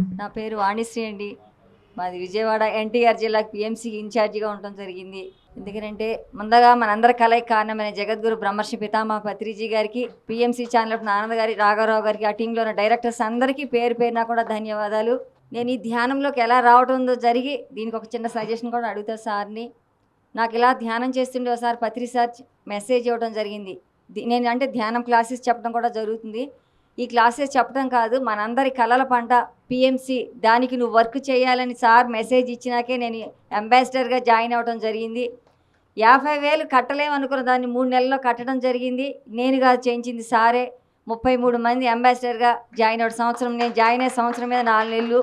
నా పేరు వాణిశ్రీ అండి. మాది విజయవాడ ఎన్టీఆర్ జిల్లాకి పిఎంసీకి ఇన్ఛార్జిగా ఉండటం జరిగింది. ఎందుకంటే ముందుగా మనందరి కలయిక కారణమైన జగద్గురు బ్రహ్మర్షి పితామా పత్రిజీ గారికి పిఎంసీ ఛానల్ ఆనంద్ గారి రాఘారావు గారికి ఆ టీంలో ఉన్న డైరెక్టర్స్ అందరికీ పేరు పేరున కూడా ధన్యవాదాలు. నేను ఈ ధ్యానంలోకి ఎలా రావడంతో జరిగి దీనికి ఒక చిన్న సజెషన్ కూడా అడుగుతా సార్ని. నాకు ఇలా ధ్యానం చేస్తుండే ఒకసారి పత్రి సార్ మెసేజ్ ఇవ్వడం జరిగింది. ది- నేను అంటే ధ్యానం క్లాసెస్ చెప్పడం కూడా జరుగుతుంది. ఈ క్లాసెస్ చెప్పడం కాదు మనందరి కళల పంట. పిఎంసి దానికి నువ్వు వర్క్ చేయాలని సార్ మెసేజ్ ఇచ్చినాకే నేను అంబాసిడర్గా జాయిన్ అవ్వడం జరిగింది. యాభై వేలు కట్టలేమనుకున్న దాన్ని మూడు నెలల్లో కట్టడం జరిగింది. నేను కాదు చేయించింది సారే. ముప్పై మూడు మంది అంబాసిడర్గా జాయిన్ అవ్వడం సంవత్సరం నేను జాయిన్ అయ్యే సంవత్సరం మీద నాలుగు నెలలు.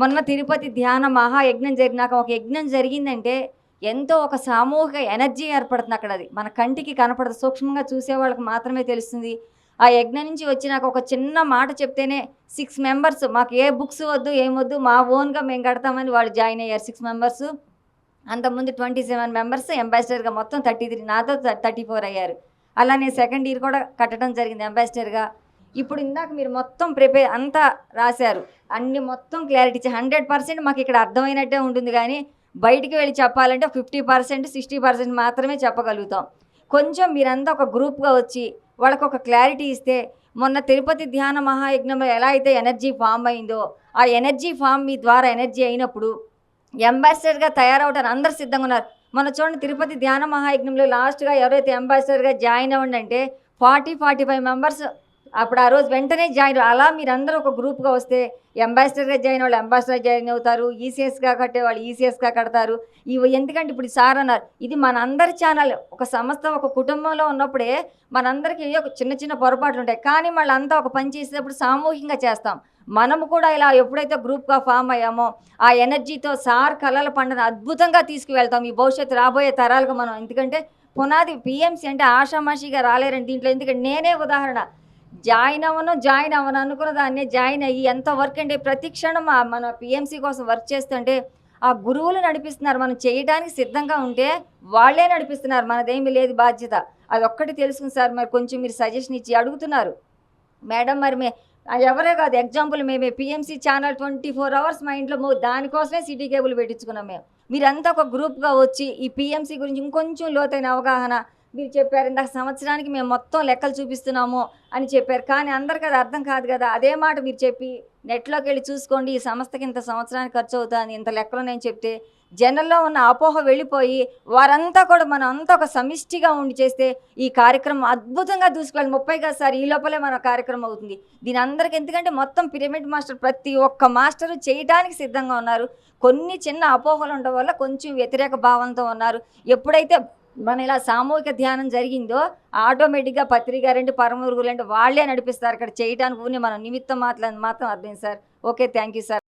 మొన్న తిరుపతి ధ్యాన మహాయజ్ఞం జరిగినాక ఒక యజ్ఞం జరిగిందంటే ఎంతో ఒక సామూహిక ఎనర్జీ ఏర్పడుతుంది అక్కడ అది. మన కంటికి కనపడదు. సూక్ష్మంగా చూసే వాళ్ళకి మాత్రమే తెలుస్తుంది. ఆ యజ్ఞ నుంచి వచ్చి నాకు ఒక చిన్న మాట చెప్తేనే సిక్స్ మెంబర్స్ మాకు ఏ బుక్స్ వద్దు ఏం వద్దు మా ఓన్గా మేము కడతామని వాళ్ళు జాయిన్ అయ్యారు సిక్స్ మెంబర్స్ అంతకుముందు ట్వంటీ సెవెన్ మెంబర్స్ అంబాసిడర్గా మొత్తం థర్టీ త్రీ నాతో థర్టీ ఫోర్ అయ్యారు. అలా నేను సెకండ్ ఇయర్ కూడా కట్టడం జరిగింది అంబాసిడర్గా ఇప్పుడు ఇందాక మీరు మొత్తం ప్రిపేర్ అంతా రాశారు. అన్ని మొత్తం క్లారిటీ ఇచ్చి హండ్రెడ్ పర్సెంట్ మాకు ఇక్కడ అర్థమైనట్టే ఉంటుంది కానీ బయటికి వెళ్ళి చెప్పాలంటే ఫిఫ్టీ పర్సెంట్ సిక్స్టీ పర్సెంట్ మాత్రమే చెప్పగలుగుతాం. కొంచెం మీరంతా ఒక గ్రూప్గా వచ్చి వాళ్ళకు ఒక క్లారిటీ ఇస్తే మొన్న తిరుపతి ధ్యాన మహాయజ్ఞంలో ఎలా అయితే ఎనర్జీ ఫామ్ అయిందో ఆ ఎనర్జీ ఫామ్ మీ ద్వారా ఎనర్జీ అయినప్పుడు అంబాసిడర్గా తయారవడానికి అందరు సిద్ధంగా ఉన్నారు. మన చూడండి తిరుపతి ధ్యాన మహాయజ్ఞంలో లాస్ట్గా ఎవరైతే అంబాసిడర్గా జాయిన్ అవ్వండి అంటే ఫార్టీ ఫార్టీ ఫైవ్ మెంబర్స్ అప్పుడు ఆ రోజు వెంటనే జాయిన్ అలా మీరందరూ ఒక గ్రూప్గా వస్తే అంబాసిడర్గా జాయిన్ వాళ్ళు అంబాసిడర్ జాయిన్ అవుతారు ఈసీఎస్గా కట్టే వాళ్ళు ఈసీఎస్గా కడతారు. ఇవి ఎందుకంటే ఇప్పుడు సార్ అన్నారు ఇది మన అందరి ఛానల్ ఒక సంస్థ ఒక కుటుంబంలో ఉన్నప్పుడే మనందరికీ ఒక చిన్న చిన్న పొరపాట్లు ఉంటాయి. కానీ మళ్ళీ అంతా ఒక పని చేసేటప్పుడు సామూహికంగా చేస్తాం. మనము కూడా ఇలా ఎప్పుడైతే గ్రూప్గా ఫామ్ అయ్యామో ఆ ఎనర్జీతో సార్ కళల పండుగ అద్భుతంగా తీసుకువెళ్తాం. ఈ భవిష్యత్తు రాబోయే తరాలకు మనం. ఎందుకంటే పునాది పిఎంసీ అంటే ఆషామాషిగా రాలేరండి దీంట్లో. ఎందుకంటే నేనే ఉదాహరణ. జాయిన్ అవ్వను జాయిన్ అవ్వను అనుకున్న దాన్ని జాయిన్ అయ్యి ఎంత వర్క్ అండి ప్రతి క్షణం మన పిఎంసీ కోసం వర్క్ చేస్తుంటే ఆ గురువులు నడిపిస్తున్నారు. మనం చేయడానికి సిద్ధంగా ఉంటే వాళ్ళే నడిపిస్తున్నారు. మనదేమి లేదు బాధ్యత. అది ఒక్కటి తెలుసుకుని సార్ మరి కొంచెం మీరు సజెషన్ ఇచ్చి అడుగుతున్నారు. మేడం మరి మే ఎవరే కాదు ఎగ్జాంపుల్ మేమే PMC channel twenty four hours మా ఇంట్లో దానికోసమే సిటీ కేబుల్ పెట్టించుకున్నాం మేము. మీరంతా ఒక గ్రూప్గా వచ్చి ఈ పిఎంసీ గురించి ఇంకొంచెం లోతైన అవగాహన మీరు చెప్పారు ఇందాక సంవత్సరానికి మేము మొత్తం లెక్కలు చూపిస్తున్నాము అని చెప్పారు. కానీ అందరికి అది అర్థం కాదు కదా. అదే మాట మీరు చెప్పి నెట్లోకి వెళ్ళి చూసుకోండి ఈ సంస్థకి ఇంత సంవత్సరానికి ఖర్చు అవుతుంది ఇంత లెక్కలు నేను చెప్తే జనంలో ఉన్న అపోహ వెళ్ళిపోయి వారంతా కూడా మనం అంతా ఒక సమిష్టిగా ఉండి చేస్తే ఈ కార్యక్రమం అద్భుతంగా చూసుకోవాలి ముప్పై కాదు సార్ ఈ లోపలే మన కార్యక్రమం అవుతుంది. దీని అందరికి ఎందుకంటే మొత్తం పిరమిడ్ మాస్టర్ ప్రతి ఒక్క మాస్టరు చేయడానికి సిద్ధంగా ఉన్నారు. కొన్ని చిన్న అపోహలు ఉండడం వల్ల కొంచెం వ్యతిరేక భావంతో ఉన్నారు. ఎప్పుడైతే మన ఇలా సామూహిక ధ్యానం జరిగిందో ఆటోమేటిక్గా పత్రిక రెండు పరమరుగులు అంటే వాళ్ళే నడిపిస్తారు. ఇక్కడ చేయడానికి ఊరిని మనం నిమిత్తం మాత్రం మాత్రం అర్థం sir. Okay thank you sir.